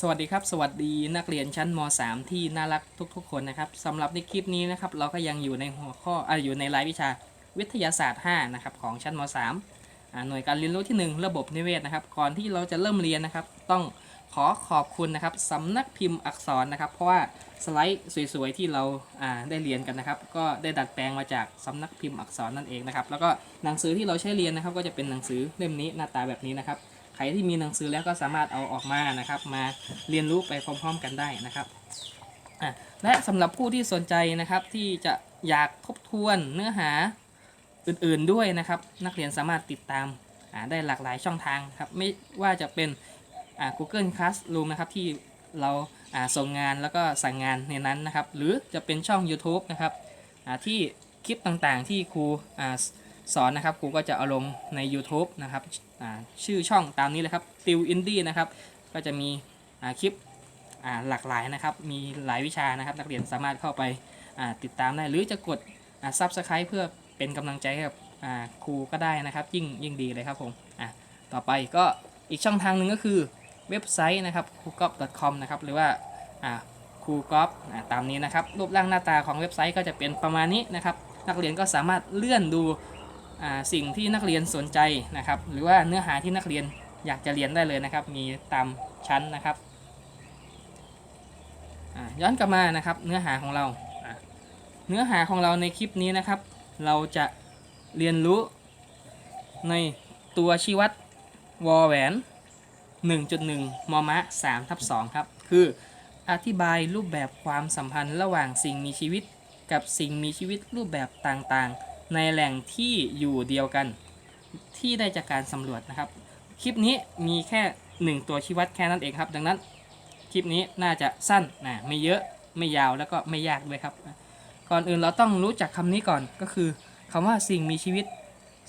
สวัสดีครับ สวัสดีนักเรียนชั้นม .3 ที่น่ารักทุกๆ คนนะครับสำหรับในคลิปนี้นะครับเราก็ยังอยู่ในหัวข้ออ่าอยู่ในรายวิชาวิทยาศาสตร์ 5 นะครับของชั้นม .3 อ่าหน่วยการเรียนรู้ที่ 1 ระบบนิเวศนะครับ ก่อนที่เราจะเริ่มเรียนนะครับ ต้องขอขอบคุณนะครับสำนักพิมพ์อักษรนะครับ เพราะว่าสไลด์สวยๆที่เราอ่าได้เรียนกันนะครับ ก็ได้ดัดแปลงมาจากสำนักพิมพ์อักษรนั่นเองนะครับแล้วก็หนังสือที่เราใช้เรียนนะครับ ก็จะเป็นหนังสือเล่มนี้หน้าตาแบบนี้นะครับ ใครที่มีหนังสือแล้วก็สามารถเอาออกมานะครับ มาเรียนรู้ไปพร้อมๆกันได้นะครับและสำหรับผู้ที่สนใจนะครับที่จะอยากทบทวนเนื้อหาอื่นๆด้วยนะครับ นักเรียนสามารถติดตามได้หลากหลายช่องทางครับไม่ว่าจะเป็น Google Classroom นะครับที่เราาส่งงานแล้วก็สั่งงานในนั้นนะครับ หรือจะเป็นช่อง YouTube นะครับที่คลิปต่างๆที่ครูอ สอนนะครับครูก็จะเอาลงใน YouTube นะครับชื่อช่องตามนี้เลยครับติวอินดี้นะครับก็จะมีคลิปหลากหลายนะครับ มีหลายวิชานะครับ นักเรียนสามารถเข้าไปติดตามได้ หรือจะกดอ่า Subscribe เพื่อเป็นกำลังใจให้กับครูก็ได้นะครับ ยิ่งยิ่งดีเลยครับผมต่อไปก็อีกช่องทางหนึ่งก็คือเว็บไซต์นะครับ c o o g o p c o m นะครับหรือว่าครูกอฟอ่าตามนี้นะครับ รูปร่างหน้าตาของเว็บไซต์ก็จะเป็นประมาณนี้นะครับ นักเรียนก็สามารถเลื่อนดู สิ่งที่นักเรียนสนใจนะครับ หรือว่าเนื้อหาที่นักเรียนอยากจะเรียนได้เลยนะครับ มีตามชั้นนะครับย้อนกลับมานะครับเนื้อหาของเรา เนื้อหาของเราในคลิปนี้นะครับ เราจะเรียนรู้ในตัวชี้วัดวอแหวน 1.1 มม3ทับ2ครับ คืออธิบายรูปแบบความสัมพันธ์ระหว่างสิ่งมีชีวิต กับสิ่งมีชีวิตรูปแบบต่างๆ ในแหล่งที่อยู่เดียวกันที่ได้จากการสำรวจนะครับ คลิปนี้มีแค่ 1 ตัวชี้วัดแค่นั้นเองครับ ดังนั้นคลิปนี้น่าจะสั้นนะไม่เยอะไม่ยาวแล้วก็ไม่ยากด้วยครับ ก่อนอื่นเราต้องรู้จักคำนี้ก่อนก็คือคำว่าสิ่งมีชีวิต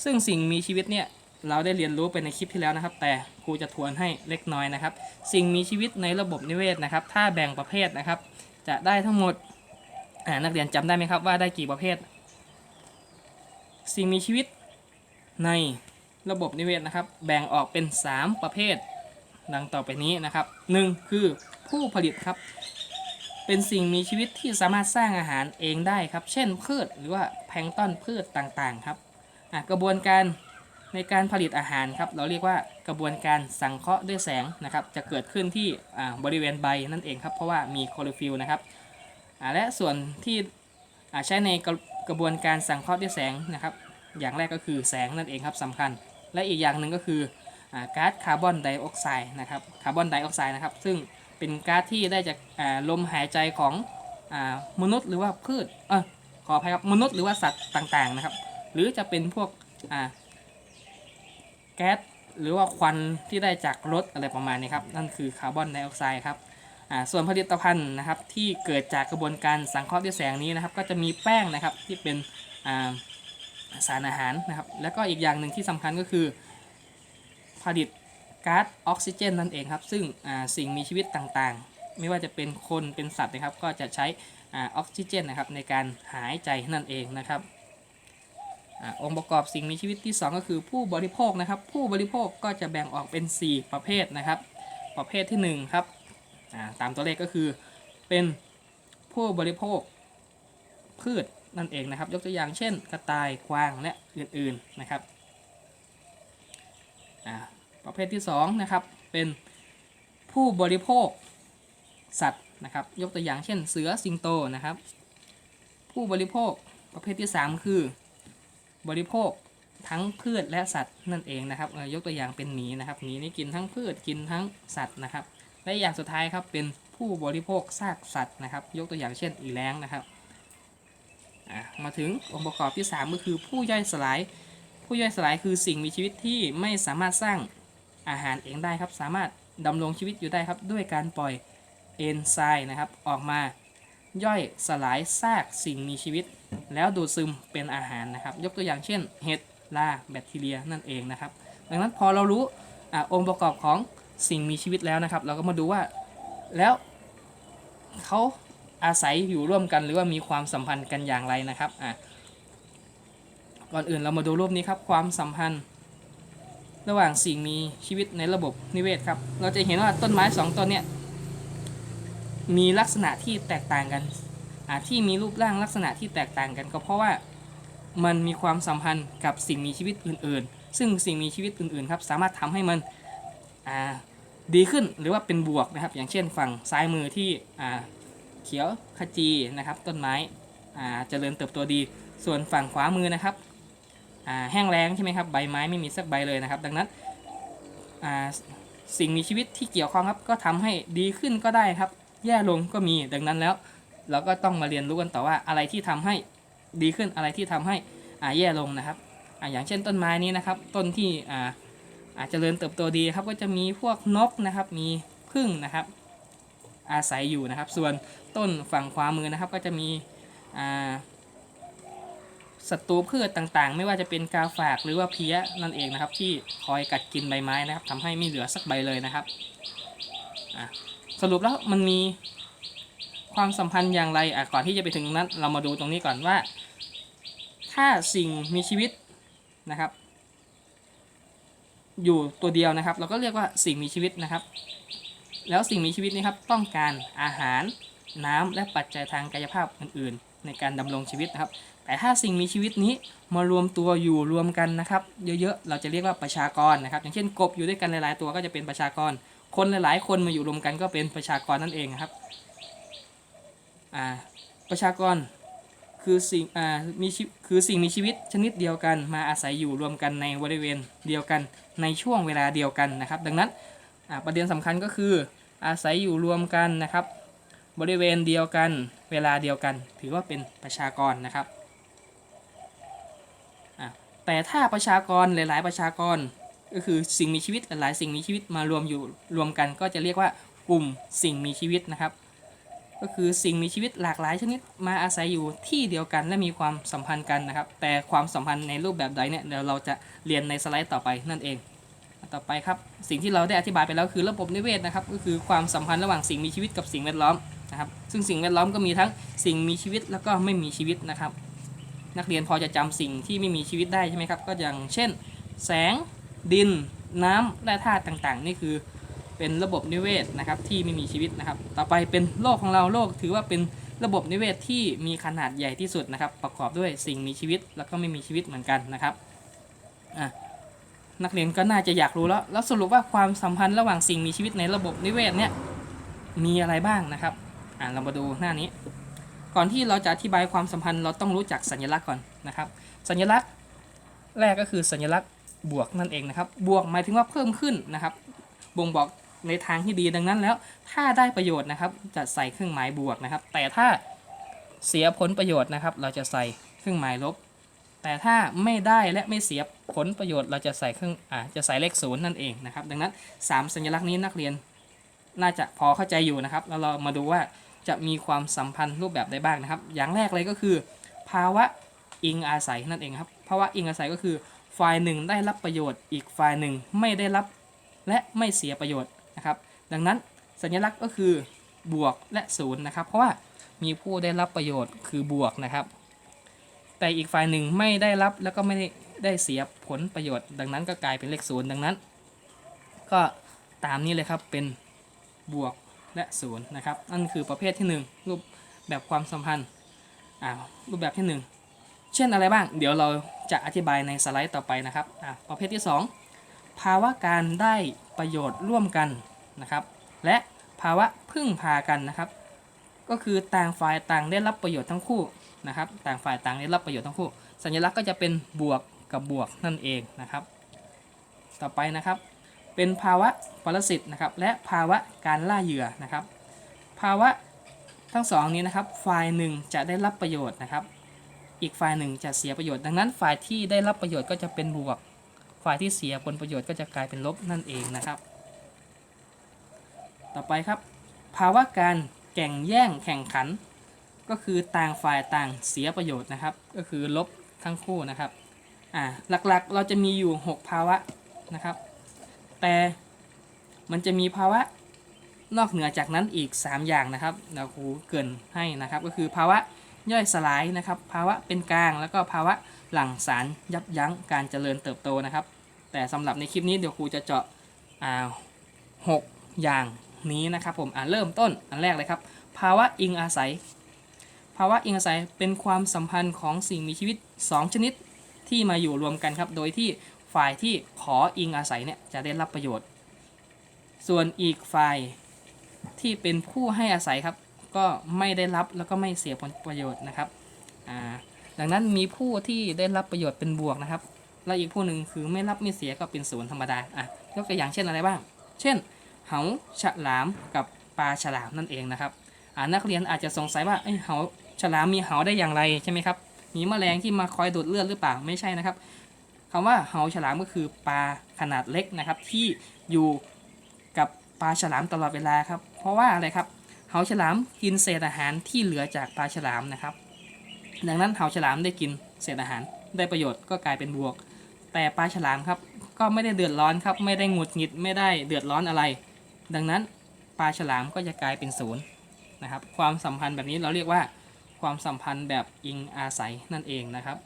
ซึ่งสิ่งมีชีวิตเนี่ยเราได้เรียนรู้ไปในคลิปที่แล้วนะครับ แต่ครูจะทวนให้เล็กน้อยนะครับ สิ่งมีชีวิตในระบบนิเวศนะครับ ถ้าแบ่งประเภทนะครับ จะได้ทั้งหมดนักเรียนจำได้ไหมครับว่าได้กี่ประเภท สิ่งมีชีวิตในระบบนิเวศนะครับ แบ่งออกเป็น 3 ประเภท ดังต่อไปนี้นะครับ 1. คือผู้ผลิตครับ เป็นสิ่งมีชีวิตที่สามารถสร้างอาหารเองได้ครับ เช่นพืชหรือว่าแพลงต้นพืชต่างๆครับกระบวนการในการผลิตอาหารครับ เราเรียกว่ากระบวนการสังเคราะห์ด้วยแสงนะครับ จะเกิดขึ้นที่บริเวณใบนั่นเองครับ เพราะว่ามีคลอโรฟิลล์นะครับและส่วนที่ใช้ใน กระบวนการสังเคราะห์ด้วยแสงนะครับ อย่างแรกก็คือแสงนั่นเองครับสำคัญ และอีกอย่างหนึ่งก็คือก๊าซคาร์บอนไดออกไซด์นะครับคาร์บอนไดออกไซด์นะครับ ซึ่งเป็นก๊าซที่ได้จากลมหายใจของอมนุษย์หรือว่าพืชเออขออภัยครับมนุษย์หรือว่าสัตว์ต่างๆนะครับ หรือจะเป็นพวกอ่าแก๊สหรือว่าควันที่ได้จากรถอะไรประมาณนี้ครับ นั่นคือคาร์บอนไดออกไซด์ครับ ส่วนผลิตภัณฑ์นะครับที่เกิดจากกระบวนการสังเคราะห์ด้วยแสงนี้นะครับ ก็จะมีแป้งนะครับที่เป็นาสารอาหารนะครับ แล้วก็อีกอย่างหนึ่งที่สำคัญก็คือ ผลิตก๊าซออกซิเจนนั่นเองครับ ซึ่งสิ่งมีชีวิตต่างๆ ไม่ว่าจะเป็นคนเป็นสัตว์นะครับ ก็จะใช้ออกซิเจนนะครับในการหายใจนั่นเองนะครับอองค์ประกอบสิ่งมีชีวิตที่ 2 ก็คือผู้บริโภคนะครับ ผู้บริโภคก็จะแบ่งออกเป็น 4 ประเภทนะครับ ประเภทที่1ครับ อ่าตามตัวเลขก็คือเป็นผู้บริโภคพืชนั่นเองนะครับ ยกตัวอย่างเช่น กระต่ายกวางและอื่นๆนะครับประเภทที่2นะครับเป็นผู้บริโภคสัตว์นะครับ ยกตัวอย่างเช่นเสือสิงโตนะครับ ผู้บริโภคประเภทที่ 3 คือ บริโภคทั้งพืชและสัตว์นั่นเองนะครับยกตัวอย่างเป็นหมีนะครับหมีนี่กินทั้งพืชกินทั้งสัตว์นะครับ และอย่างสุดท้ายครับเป็นผู้บริโภคซากสัตว์นะครับ ยกตัวอย่างเช่นอีแร้งนะครับมาถึงองค์ประกอบที่ 3 ก็คือผู้ย่อยสลาย ผู้ย่อยสลายคือสิ่งมีชีวิตที่ไม่สามารถสร้างอาหารเองได้ครับ สามารถดำรงชีวิตอยู่ได้ครับด้วยการปล่อยเอนไซม์นะครับออกมาย่อยสลายซากสิ่งมีชีวิต แล้วดูดซึมเป็นอาหารนะครับ ยกตัวอย่างเช่นเห็ดลาแบคทีเรียนั่นเองนะครับ ดังนั้นพอเรารู้อองค์ประกอบของ สิ่งมีชีวิตแล้วนะครับ เราก็มาดูว่าแล้วเขาอาศัยอยู่ร่วมกันหรือว่ามีความสัมพันธ์กันอย่างไรนะครับอะก่อนอื่นเรามาดูรูปนี้ครับความสัมพันธ์ ระหว่างสิ่งมีชีวิตในระบบนิเวศครับ เราจะเห็นว่าต้นไม้สองต้นเนี่ยมีลักษณะที่แตกต่างกันอ่าที่มีรูปร่างลักษณะที่แตกต่างกันก็เพราะว่ามันมีความสัมพันธ์กับสิ่งมีชีวิตอื่น ๆ ซึ่งสิ่งมีชีวิตอื่น ๆ ครับ สามารถทำให้มัน ดีขึ้นหรือว่าเป็นบวกนะครับ อย่างเช่นฝั่งซ้ายมือที่เขียวขจีนะครับต้นไม้เจริญเติบโตดี ส่วนฝั่งขวามือนะครับแห้งแล้งใช่ไหมครับใบไม้ไม่มีสักใบเลยนะครับ ดังนั้นสิ่งมีชีวิตที่เกี่ยวข้องครับก็ทำให้ดีขึ้นก็ได้ครับ แย่ลงก็มีดังนั้นแล้ว เราก็ต้องมาเรียนรู้กันต่อว่าอะไรที่ทำให้ดีขึ้นอะไรที่ทำให้แย่ลงนะครับออย่างเช่นต้นไม้นี้นะครับ ต้นที่ อาจจะเจริญเติบโตดีครับก็จะมีพวกนกนะครับ มีผึ้งนะครับ อาศัยอยู่นะครับ ส่วนต้นฝั่งขวามือนะครับ ก็จะมีศัตรูพืชต่างๆ ไม่ว่าจะเป็นกาฝากหรือว่าเพี้ยนั่นเองนะครับ ที่คอยกัดกินใบไม้นะครับทำให้ไม่เหลือสักใบเลยนะครับสรุปแล้วมันมีความสัมพันธ์อย่างไรก่อนที่จะไปถึงนั้นเรามาดูตรงนี้ก่อนว่า ถ้าสิ่งมีชีวิตนะครับ อยู่ตัวเดียวนะครับ เราก็เรียกว่าสิ่งมีชีวิตนะครับ แล้วสิ่งมีชีวิตนี้ครับต้องการอาหารน้ำและปัจจัยทางกายภาพอื่น ๆ ในการดำรงชีวิตนะครับ แต่ถ้าสิ่งมีชีวิตนี้มารวมตัวอยู่รวมกันนะครับ เยอะๆ เราจะเรียกว่าประชากรนะครับ อย่างเช่นกบอยู่ด้วยกันหลายๆ ตัวก็จะเป็นประชากร คนหลายๆ คนมาอยู่รวมกันก็เป็นประชากรนั่นเองนะครับประชากร คือสิ่งอ่ามีชีคือสิ่งมีชีวิตชนิดเดียวกัน มาอาศัยอยู่รวมกันในบริเวณเดียวกันในช่วงเวลาเดียวกันนะครับ ดังนั้นประเด็นสำคัญก็คือ อาศัยอยู่รวมกันนะครับ บริเวณเดียวกัน เวลาเดียวกัน ถือว่าเป็นประชากรนะครับแต่ถ้าประชากรหลาย ๆ ประชากรก็คือสิ่งมีชีวิตหลายสิ่งมีชีวิตมารวมอยู่รวมกัน ก็จะเรียกว่ากลุ่มสิ่งมีชีวิตนะครับ ก็คือสิ่งมีชีวิตหลากหลายชนิดมาอาศัยอยู่ที่เดียวกันและมีความสัมพันธ์กันนะครับ แต่ความสัมพันธ์ในรูปแบบใดเนี่ยเดี๋ยวเราจะเรียนในสไลด์ต่อไปนั่นเอง ต่อไปครับสิ่งที่เราได้อธิบายไปแล้วคือระบบนิเวศนะครับ ก็คือความสัมพันธ์ระหว่างสิ่งมีชีวิตกับสิ่งแวดล้อมนะครับซึ่งสิ่งแวดล้อมก็มีทั้งสิ่งมีชีวิตแล้วก็ไม่มีชีวิตนะครับ นักเรียนพอจะจำสิ่งที่ไม่มีชีวิตได้ใช่ไหมครับก็อย่างเช่น แสง ดิน น้ำและธาตุต่างๆ นี่คือ เป็นระบบนิเวศนะครับที่ไม่มีชีวิตนะครับ ต่อไปเป็นโลกของเราโลกถือว่าเป็นระบบนิเวศที่มีขนาดใหญ่ที่สุดนะครับ ประกอบด้วยสิ่งมีชีวิตแล้วก็ไม่มีชีวิตเหมือนกันนะครับอะนักเรียนก็น่าจะอยากรู้แล้ว แล้วสรุปว่าความสัมพันธ์ระหว่างสิ่งมีชีวิตในระบบนิเวศเนี่ยมีอะไรบ้างนะครับอะเรามาดูหน้านี้ ก่อนที่เราจะอธิบายความสัมพันธ์เราต้องรู้จักสัญลักษณ์ก่อนนะครับ สัญลักษณ์แรกก็คือสัญลักษณ์บวกนั่นเองนะครับ บวกหมายถึงว่าเพิ่มขึ้นนะครับ บ่งบอก ในทางที่ดีดังนั้นแล้ว ถ้าได้ประโยชน์นะครับ จะใส่เครื่องหมายบวกนะครับ แต่ถ้าเสียผลประโยชน์นะครับ เราจะใส่เครื่องหมายลบ แต่ถ้าไม่ได้และไม่เสียผลประโยชน์เราจะใส่เครื่องอ่าจะใส่เลขศูนย์นั่นเองนะครับ ดังนั้น 3 สัญลักษณ์นี้นักเรียนน่าจะพอเข้าใจอยู่นะครับ แล้วเรามาดูว่าจะมีความสัมพันธ์รูปแบบใดบ้างนะครับ อย่างแรกเลยก็คือ ภาวะอิงอาศัยนั่นเองครับ ภาวะอิงอาศัยก็คือ ฝ่ายหนึ่งได้รับประโยชน์ อีกฝ่ายหนึ่งไม่ได้รับและไม่เสียประโยชน์ นะครับ ดังนั้นสัญลักษณ์ก็คือบวกและศูนย์นะครับ เพราะว่ามีผู้ได้รับประโยชน์คือบวกนะครับ แต่อีกฝ่ายหนึ่งไม่ได้รับแล้วก็ไม่ได้ได้เสียผลประโยชน์ ดังนั้นก็กลายเป็นเลขศูนย์ดังนั้น ก็ตามนี้เลยครับเป็นบวกและศูนย์นะครับนั่นคือประเภทที่หนึ่งรูปแบบความสัมพันธ์อ่ารูปแบบที่หนึ่งเช่นอะไรบ้าง เดี๋ยวเราจะอธิบายในสไลด์ต่อไปนะครับอ่าประเภทที่สองภาวะการได้ ประโยชน์ร่วมกันนะครับ และภาวะพึ่งพากันนะครับ ก็คือต่างฝ่ายต่างได้รับประโยชน์ทั้งคู่นะครับ ต่างฝ่ายต่างได้รับประโยชน์ทั้งคู่ สัญลักษณ์ก็จะเป็นบวกกับบวกนั่นเองนะครับ ต่อไปนะครับ เป็นภาวะปรสิตนะครับ และภาวะการล่าเหยื่อนะครับ ภาวะทั้งสองนี้นะครับ ฝ่ายหนึ่งจะได้รับประโยชน์นะครับ อีกฝ่ายหนึ่งจะเสียประโยชน์ ดังนั้นฝ่ายที่ได้รับประโยชน์ก็จะเป็นบวก ฝ่ายที่เสียผลประโยชน์ก็จะกลายเป็นลบนั่นเองนะครับ ต่อไปครับ ภาวะการแข่งแย่งแข่งขัน ก็คือต่างฝ่ายต่างเสียประโยชน์นะครับ ก็คือลบทั้งคู่นะครับอ่าหลักๆเราจะมีอยู่ 6 ภาวะนะครับ แต่มันจะมีภาวะนอกเหนือจากนั้นอีก 3 อย่างนะครับเราครูเกินให้นะครับ ก็คือภาวะ ย่อยสลายนะครับ ภาวะเป็นกลางแล้วก็ภาวะหลั่งสารยับยั้งการเจริญเติบโตนะครับ แต่สำหรับในคลิปนี้เดี๋ยวครูจะเจาะอ่าหกอย่างนี้นะครับผมอ่าเริ่มต้นอันแรกเลยครับ ภาวะอิงอาศัย ภาวะอิงอาศัยเป็นความสัมพันธ์ของสิ่งมีชีวิต 2 ชนิดที่มาอยู่รวมกันครับ โดยที่ฝ่ายที่ขออิงอาศัยเนี่ยจะได้รับประโยชน์ ส่วนอีกฝ่ายที่เป็นผู้ให้อาศัยครับ ก็ไม่ได้รับแล้วก็ไม่เสียผลประโยชน์นะครับอ่าดังนั้นมีผู้ที่ได้รับประโยชน์เป็นบวกนะครับ และอีกผู้หนึ่งคือไม่รับไม่เสียก็เป็นศูนย์ธรรมดาอะยกตัวอย่างเช่นอะไรบ้าง เช่นเหาฉลามกับปลาฉลามนั่นเองนะครับอ่านักเรียนอาจจะสงสัยว่าเอ้ยเหาฉลามมีเหาได้อย่างไรใช่ไหมครับมีแมลงที่มาคอยดูดเลือดหรือเปล่าไม่ใช่นะครับคำว่าเหาฉลามก็คือปลาขนาดเล็กนะครับที่อยู่กับปลาฉลามตลอดเวลาครับ เพราะว่าอะไรครับ เหาฉลามกินเศษอาหารที่เหลือจากปลาฉลามนะครับ ดังนั้นเหาฉลามได้กินเศษอาหารได้ประโยชน์ก็กลายเป็นบวก แต่ปลาฉลามครับก็ไม่ได้เดือดร้อนครับไม่ได้หงุดหงิดไม่ได้เดือดร้อนอะไร ดังนั้นปลาฉลามก็จะกลายเป็นศูนย์นะครับ ความสัมพันธ์แบบนี้เราเรียกว่าความสัมพันธ์แบบอิงอาศัยนั่นเองนะครับ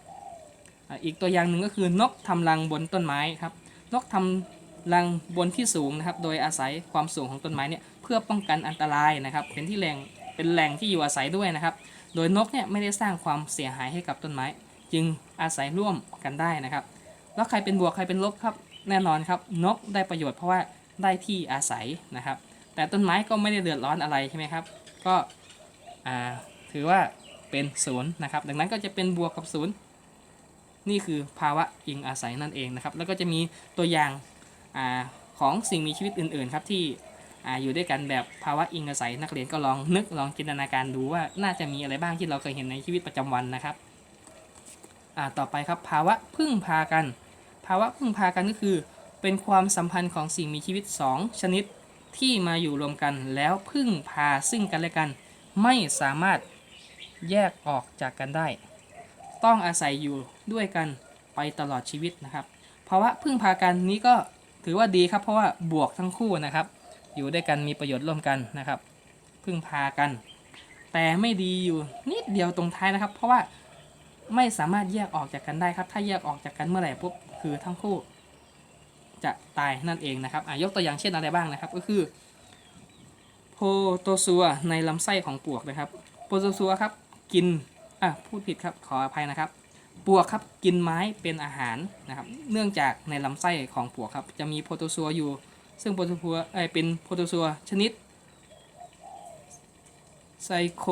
อีกตัวอย่างหนึ่งก็คือนกทำรังบนต้นไม้ครับ นกทำ รังบนที่สูงนะครับ โดยอาศัยความสูงของต้นไม้เนี่ยเพื่อป้องกันอันตรายนะครับ เป็นที่แหล่งเป็นแหล่งที่อยู่อาศัยด้วยนะครับ โดยนกเนี่ยไม่ได้สร้างความเสียหายให้กับต้นไม้ จึงอาศัยร่วมกันได้นะครับ แล้วใครเป็นบวกใครเป็นลบครับ แน่นอนครับ นกได้ประโยชน์เพราะว่าได้ที่อาศัยนะครับ แต่ต้นไม้ก็ไม่ได้เดือดร้อนอะไรใช่ไหมครับ ก็ถือว่าเป็นศูนย์นะครับ ดังนั้นก็จะเป็นบวกกับศูนย์นี่คือภาวะอิงอาศัยนั่นเองนะครับ แล้วก็จะมีตัวอย่าง ของสิ่งมีชีวิตอื่นๆ ครับที่ออยู่ด้วยกันแบบภาวะอิงอาศัยนักเรียนก็ลองนึกลองจินตนาการดูว่าน่าจะมีอะไรบ้างที่เราเคยเห็นในชีวิตประจำวันนะครับต่อไปครับภาวะพึ่งพากัน ภาวะพึ่งพากันก็คือ เป็นความสัมพันธ์ของสิ่งมีชีวิต 2 ชนิดที่มาอยู่รวมกันแล้วพึ่งพาซึ่งกันและกัน ไม่สามารถแยกออกจากกันได้ ต้องอาศัยอยู่ด้วยกันไปตลอดชีวิตนะครับภาวะพึ่งพากันนี้ก็ ถือว่าดีครับเพราะว่าบวกทั้งคู่นะครับ อยู่ด้วยกันมีประโยชน์ร่วมกันนะครับ พึ่งพากัน แต่ไม่ดีอยู่นิดเดียวตรงท้ายนะครับ เพราะว่าไม่สามารถแยกออกจากกันได้ครับ ถ้าแยกออกจากกันเมื่อไหร่ปุ๊บคือทั้งคู่ จะตายนั่นเองนะครับอะยกตัวอย่างเช่นอะไรบ้างนะครับ ก็คือโพโตซัวในลำไส้ของปลวกนะครับโพโตซัวครับกินอะพูดผิดครับขออภัยนะครับ ปวกครับกินไม้เป็นอาหารนะครับ เนื่องจากในลำไส้ของปวกครับจะมีโพโตซัวอยู่ ซึ่งโพโตซัวเอเป็นโพโตซัวชนิดไซโค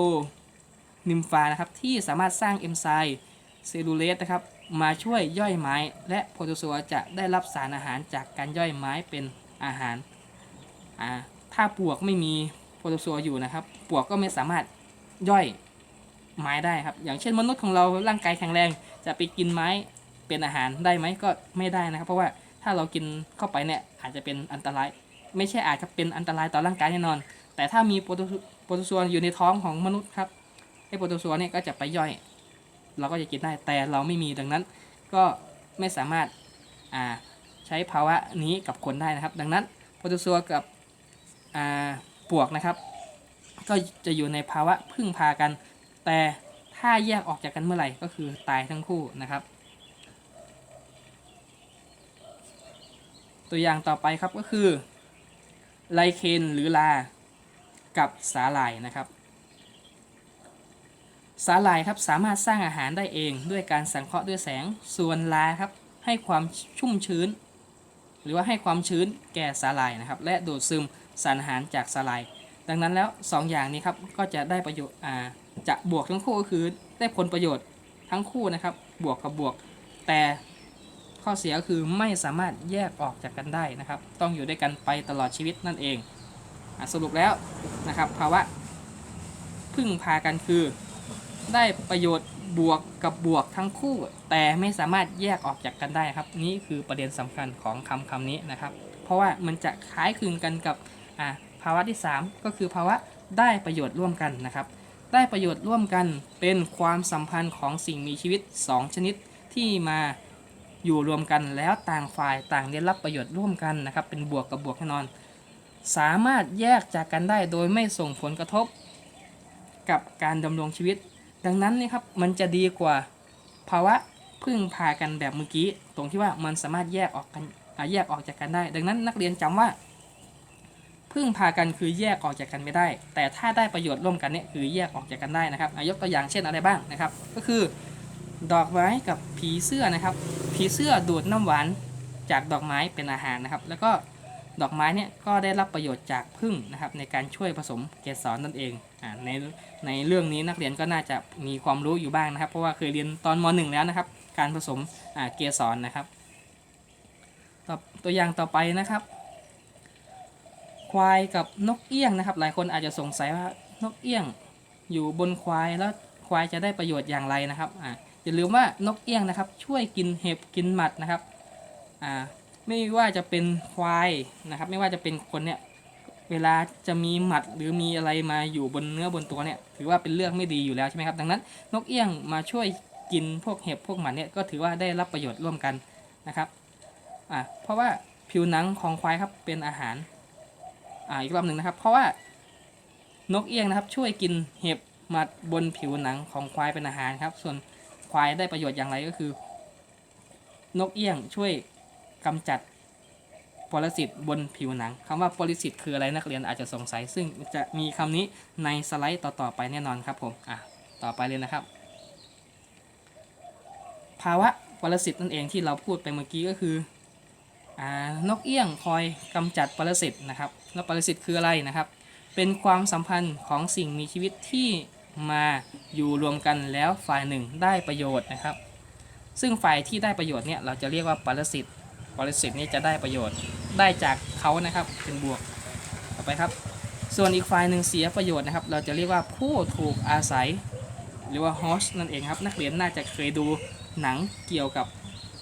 นิมฟานะครับที่สามารถสร้างเอนไซม์เซลลูเลสนะครับมาช่วยย่อยไม้ และโพโตซัวจะได้รับสารอาหารจากการย่อยไม้เป็นอาหารอ่าถ้าปวกไม่มีโพโตซัวอยู่นะครับ ปวกก็ไม่สามารถย่อยไม้ได้ครับ อย่างเช่นมนุษย์ของเราร่างกายแข็งแรง จะไปกินไม้เป็นอาหารได้ไหมก็ไม่ได้นะครับ เพราะว่าถ้าเรากินเข้าไปเนี่ยอาจจะเป็นอันตราย ไม่ใช่อาจจะเป็นอันตรายต่อร่างกายแน่นอน แต่ถ้ามีโปรโตโปรโตซัวอยู่ในท้องของมนุษย์ครับไอ้โปรโตซัวเนี่ยก็จะไปย่อย เราก็จะกินได้แต่เราไม่มีดังนั้น ก็ไม่สามารถาใช้ภาวะนี้กับคนได้นะครับ ดังนั้นโปรโตซัวกับปวกนะครับ ก็จะอยู่ในภาวะพึ่งพากันแต่ ถ้าแยกออกจากกันเมื่อไหร่ก็คือตายทั้งคู่นะครับ ตัวอย่างต่อไปครับก็คือไลเคนหรือลา กับสาหร่ายนะครับ สาหร่ายครับสามารถสร้างอาหารได้เองด้วยการสังเคราะห์ด้วยแสง ส่วนลาครับให้ความชุ่มชื้น หรือว่าให้ความชื้นแก่สาหร่ายนะครับ และดูดซึมสารอาหารจากสาหร่าย ดังนั้นแล้ว2อย่างนี้ครับก็จะได้ประโยชน์อ่า จะบวกทั้งคู่ก็คือได้ผลประโยชน์ทั้งคู่นะครับ บวกกับบวก แต่ข้อเสียก็คือไม่สามารถแยกออกจากกันได้นะครับ ต้องอยู่ด้วยกันไปตลอดชีวิตนั่นเองอสรุปแล้วนะครับ ภาวะพึ่งพากันคือ ได้ประโยชน์บวกกับบวกทั้งคู่ แต่ไม่สามารถแยกออกจากกันได้ครับ นี่คือประเด็นสำคัญของคำคำนี้นะครับ เพราะว่ามันจะคล้ายคลึงกันกับภาวะที่ 3 ก็คือภาวะได้ประโยชน์ร่วมกันนะครับ ได้ประโยชน์ร่วมกันเป็นความสัมพันธ์ของสิ่งมีชีวิต 2 ชนิดที่มาอยู่รวมกันแล้วต่างฝ่ายต่างได้รับประโยชน์ร่วมกันนะครับ เป็นบวกกับบวกแน่นอน สามารถแยกจากกันได้โดยไม่ส่งผลกระทบ กับการดำรงชีวิต ดังนั้นนี่ครับมันจะดีกว่าภาวะพึ่งพากันแบบเมื่อกี้ ตรงที่ว่ามันสามารถแยกออกกันแยกออกจากกันได้ ดังนั้นนักเรียนจำว่า พึ่งพากันคือแยกออกจากกันไม่ได้ แต่ถ้าได้ประโยชน์ร่วมกันเนี่ยคือแยกออกจากกันได้นะครับยกตัวอย่างเช่นอะไรบ้างนะครับ ก็คือ ดอกไม้กับผีเสื้อนะครับ ผีเสื้อดูดน้ำหวานจากดอกไม้เป็นอาหารนะครับ แล้วก็ดอกไม้เนี่ยก็ได้รับประโยชน์จากพึ่งนะครับ ในการช่วยผสมเกสรนั่นเองอ่าในในเรื่องนี้นักเรียนก็น่าจะมีความรู้อยู่บ้างนะครับ เพราะว่าเคยเรียนตอนม .1 แล้วนะครับ การผสมอ่าเกสรนะครับต่อตัวอย่างต่อไปนะครับ ควายกับนกเอี้ยงนะครับ หลายคนอาจจะสงสัยว่านกเอี้ยงอยู่บนควายแล้วควายจะได้ประโยชน์อย่างไรนะครับอ่าอย่าลืมว่านกเอี้ยงนะครับ ช่วยกินเห็บกินหมัดนะครับอ่าไม่ว่าจะเป็นควายนะครับ ไม่ว่าจะเป็นคนเนี่ยเวลาจะมีหมัดหรือมีอะไรมาอยู่บนเนื้อบนตัวเนี่ย ถือว่าเป็นเรื่องไม่ดีอยู่แล้วใช่ไหมครับ ดังนั้น นกเอี้ยงมาช่วยกินพวกเห็บพวกหมัดเนี่ยก็ถือว่าได้รับประโยชน์ร่วมกันนะครับอ่าเพราะว่าผิวหนังของควายครับเป็นอาหาร อ่าอีกรอบหนึ่งนะครับ เพราะว่านกเอี้ยงนะครับ ช่วยกินเห็บหมัดบนผิวหนังของควายเป็นอาหารครับ ส่วนควายได้ประโยชน์อย่างไรก็คือ นกเอี้ยงช่วยกำจัดปรสิตบนผิวหนังคำว่าปรสิตคืออะไรนักเรียนอาจจะสงสัย ซึ่งจะมีคำนี้ในสไลด์ต่อๆไปแน่นอนครับผมอะต่อไปเลยนะครับ ภาวะปรสิตนั่นเองที่เราพูดไปเมื่อกี้ก็คือ นกเอี้ยงคอยกำจัดปรสิตนะครับแล้วปรสิตคืออะไรนะครับ เป็นความสัมพันธ์ของสิ่งมีชีวิตที่มาอยู่รวมกันแล้วฝ่ายหนึ่งได้ประโยชน์นะครับ ซึ่งฝ่ายที่ได้ประโยชน์เนี่ยเราจะเรียกว่าปรสิตปรสิตนี่จะได้ประโยชน์ได้จากเขานะครับเป็นบวกต่อไปครับ ส่วนอีกฝ่ายหนึ่งเสียประโยชน์นะครับ เราจะเรียกว่าผู้ถูกอาศัย หรือว่า host นั่นเองครับ นักเรียนน่าจะเคยดูหนังเกี่ยวกับ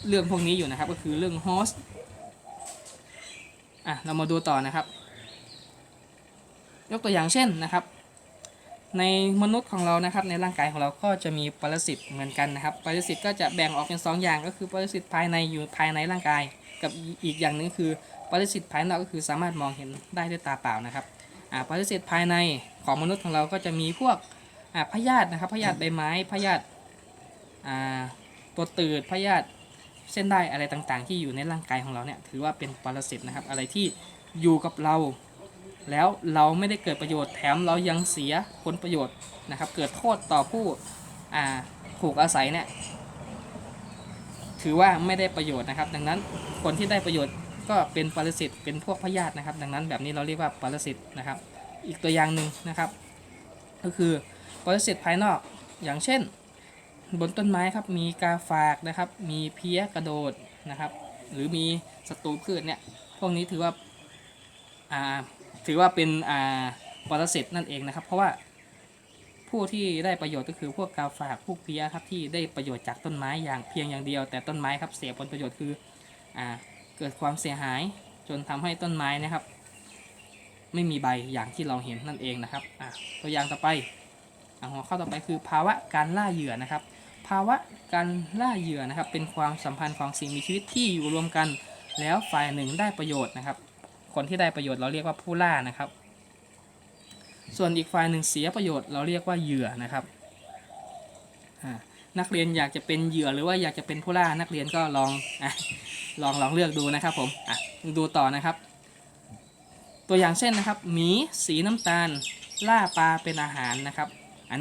เรื่องพวกนี้อยู่นะครับ ก็คือเรื่อง host อะเรามาดูต่อนะครับ ยกตัวอย่างเช่นนะครับ ในมนุษย์ของเรานะครับ ในร่างกายของเราก็จะมีปรสิตเหมือนกันนะครับ ปรสิตก็จะแบ่งออกเป็น 2 อย่าง ก็คือปรสิตภายในอยู่ภายในร่างกาย กับอีกอย่างหนึงคือปรสิตภายนอกก็คือสามารถมองเห็นได้ด้วยตาเปล่านะครับอ่าปรสิตภายในของมนุษย์ของเราก็จะมีพวกอ่าพยาธินะครับพยาธิใบไม้พยาธิอ่าตัวตืดพยาธิ เส้นได้อะไรต่างๆ ที่อยู่ในร่างกายของเราเนี่ยถือว่าเป็นปรสิตนะครับ อะไรที่อยู่กับเรา แล้วเราไม่ได้เกิดประโยชน์แถมเรายังเสียผลประโยชน์นะครับ เกิดโทษต่อผู้อ่าถูกอาศัยเนี่ยถือว่าไม่ได้ประโยชน์นะครับ ดังนั้นคนที่ได้ประโยชน์ก็เป็นปรสิตเป็นพวกพยาธินะครับ ดังนั้นแบบนี้เราเรียกว่าปรสิตนะครับ อีกตัวอย่างหนึ่งนะครับ ก็คือปรสิตภายนอกอย่างเช่น บนต้นไม้ครับมีกาฝากนะครับ มีเพี้ยกระโดดนะครับ หรือมีศัตรูพืชเนี่ยพวกนี้ถือว่าอ่าถือว่าเป็นอ่าปรสิตนั่นเองนะครับ เพราะว่าผู้ที่ได้ประโยชน์ก็คือพวกกาฝากพวกเพี้ยครับที่ได้ประโยชน์จากต้นไม้อย่างเพียงอย่างเดียว แต่ต้นไม้ครับเสียผลประโยชน์คืออ่าเกิดความเสียหายจนทำให้ต้นไม้นะครับ ไม่มีใบอย่างที่เราเห็นนั่นเองนะครับอะตัวอย่างต่อไปอะหัวข้อต่อไปคือภาวะการล่าเหยื่อนะครับ ภาวะการล่าเหยื่อนะครับ เป็นความสัมพันธ์ของสิ่งมีชีวิตที่อยู่รวมกัน แล้วฝ่ายหนึ่งได้ประโยชน์นะครับ คนที่ได้ประโยชน์เราเรียกว่าผู้ล่านะครับ ส่วนอีกฝ่ายหนึ่งเสียประโยชน์เราเรียกว่าเหยื่อนะครับนักเรียนอยากจะเป็นเหยื่อหรือว่าอยากจะเป็นผู้ล่านักเรียนก็ลองอลองลองเลือกดูนะครับผมดูต่อนะครับ ตัวอย่างเช่นนะครับหมีสีน้ำตาลล่าปลาเป็นอาหารนะครับ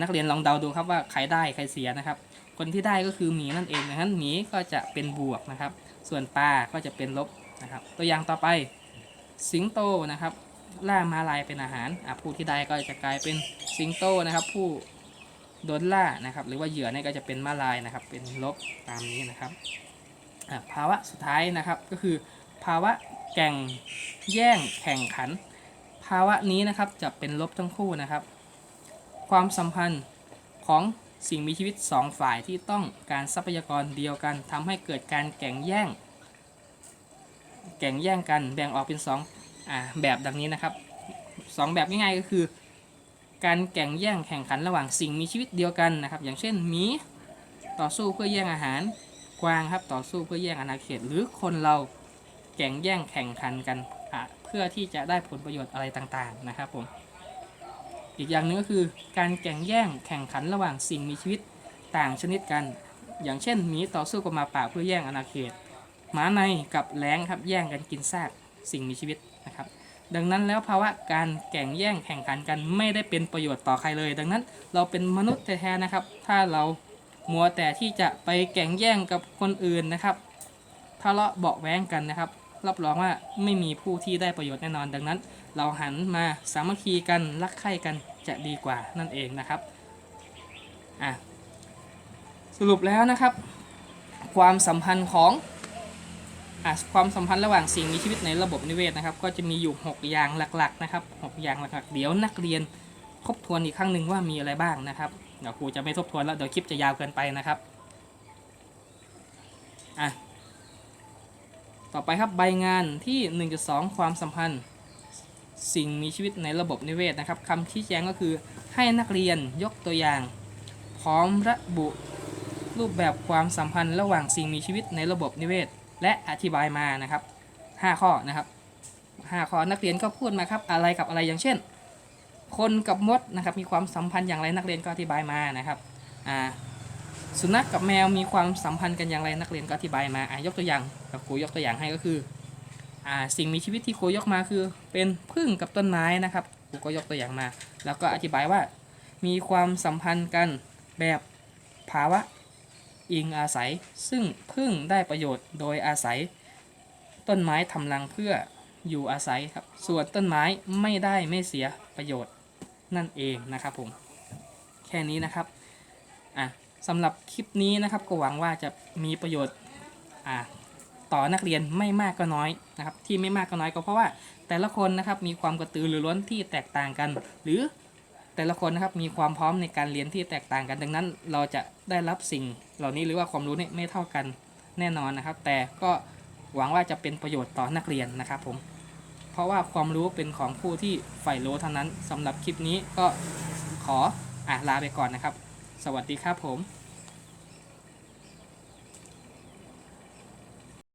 นักเรียนลองเดาดูครับว่าใครได้ใครเสียนะครับ คนที่ได้ก็คือหมีนั่นเองดังนั้นหมีก็จะเป็นบวกนะครับ ส่วนปลาก็จะเป็นลบนะครับ ตัวอย่างต่อไปสิงโตนะครับ ล่ามาลายเป็นอาหารผู้ที่ได้ก็จะกลายเป็นสิงโตนะครับ ผู้โดนล่านะครับ หรือว่าเหยื่อเนี่ยก็จะเป็นมาลายนะครับ เป็นลบตามนี้นะครับภาวะสุดท้ายนะครับก็คือ ภาวะแก่งแย่งแข่งขัน ภาวะนี้นะครับจะเป็นลบทั้งคู่นะครับ ความสัมพันธ์ของ สิ่งมีชีวิต 2 ฝ่ายที่ต้องการทรัพยากรเดียวกันทำให้เกิดการแข่งแย่ง แข่งแย่งกันแบ่งออกเป็น2อ่าแบบดังนี้นะครับสองแบบง่ายๆก็คือ การแข่งแย่งแข่งขันระหว่างสิ่งมีชีวิตเดียวกันนะครับ อย่างเช่นหมีต่อสู้เพื่อแย่งอาหารกวางครับต่อสู้เพื่อแย่งอาณาเขตหรือคนเราแข่งแย่งแข่งขันกันเพื่อที่จะได้ผลประโยชน์อะไรต่างๆนะครับผม อีกอย่างหนึ่งก็คือการแข่งแย่งแข่งขันระหว่างสิ่งมีชีวิตต่างชนิดกัน อย่างเช่นหมีต่อสู้กับหมาป่าเพื่อแย่งอาณาเขตหมาในกับแร้งครับแย่งกันกินซากสิ่งมีชีวิตนะครับดังนั้นแล้วภาวะการแข่งแย่งแข่งขันกันไม่ได้เป็นประโยชน์ต่อใครเลย ดังนั้นเราเป็นมนุษย์แท้ๆนะครับ ถ้าเรามัวแต่ที่จะไปแข่งแย่งกับคนอื่นนะครับทะเลาะเบาะแว้งกันนะครับ รับรองว่าไม่มีผู้ที่ได้ประโยชน์แน่นอน ดังนั้น เราหันมาสามัคคีกันรักใคร่กันจะดีกว่านั่นเองนะครับอะสรุปแล้วนะครับ ความสัมพันธ์ของอความสัมพันธ์ระหว่างสิ่งมีชีวิตในระบบนิเวศนะครับ ก็จะมีอยู่ 6 อย่างหลักๆนะครับ 6 อย่างหลักๆ เดี๋ยวนักเรียนทบทวนอีกครั้งหนึ่งว่ามีอะไรบ้างนะครับเดี๋ยวครูจะไม่ทบทวนแล้วเดี๋ยวคลิปจะยาวเกินไปนะครับอะต่อไปครับใบงานที่ 1.2 ความสัมพันธ์ สิ่งมีชีวิตในระบบนิเวศนะครับคำชี้แจงก็คือให้นักเรียนยกตัวอย่าง พร้อมระบุรูปแบบความสัมพันธ์ระหว่างสิ่งมีชีวิตในระบบนิเวศ และอธิบายมานะครับ 5 ข้อนะครับ5ข้อนักเรียนก็พูดมาครับอะไรกับอะไรอย่างเช่น คนกับมดนะครับมีความสัมพันธ์อย่างไรนักเรียนก็อธิบายมานะครับอ่าสุนัขกับแมวมีความสัมพันธ์กันอย่างไรนักเรียนก็อธิบายมาอะยกตัวอย่างครูยกตัวอย่างให้ก็คือ สิ่งมีชีวิตที่ครูยกมาคือ เป็นพึ่งกับต้นไม้นะครับครูก็ยกตัวอย่างมา แล้วก็อธิบายว่า มีความสัมพันธ์กันแบบภาวะอิงอาศัย ซึ่งพึ่งได้ประโยชน์โดยอาศัย ต้นไม้ทำรังเพื่ออยู่อาศัยครับ ส่วนต้นไม้ไม่ได้ไม่เสียประโยชน์นั่นเองนะครับผม แค่นี้นะครับอะสำหรับคลิปนี้นะครับก็หวังว่าจะมีประโยชน์อ่า ต่อนักเรียนไม่มากก็น้อยนะครับที่ไม่มากก็น้อยก็เพราะว่าแต่ละคนนะครับมีความกระตือรือร้นที่แตกต่างกัน หรือแต่ละคนนะครับมีความพร้อมในการเรียนที่แตกต่างกัน ดังนั้น เราจะได้รับสิ่งเหล่านี้หรือว่าความรู้นี่ไม่เท่ากันแน่นอนนะครับ แต่ก็หวังว่าจะเป็นประโยชน์ต่อนักเรียนนะครับผมเพราะว่าความรู้เป็นของผู้ที่ใฝ่รู้เท่านั้นสำหรับคลิปนี้ก็ขออะลาไปก่อนนะครับ สวัสดีครับผม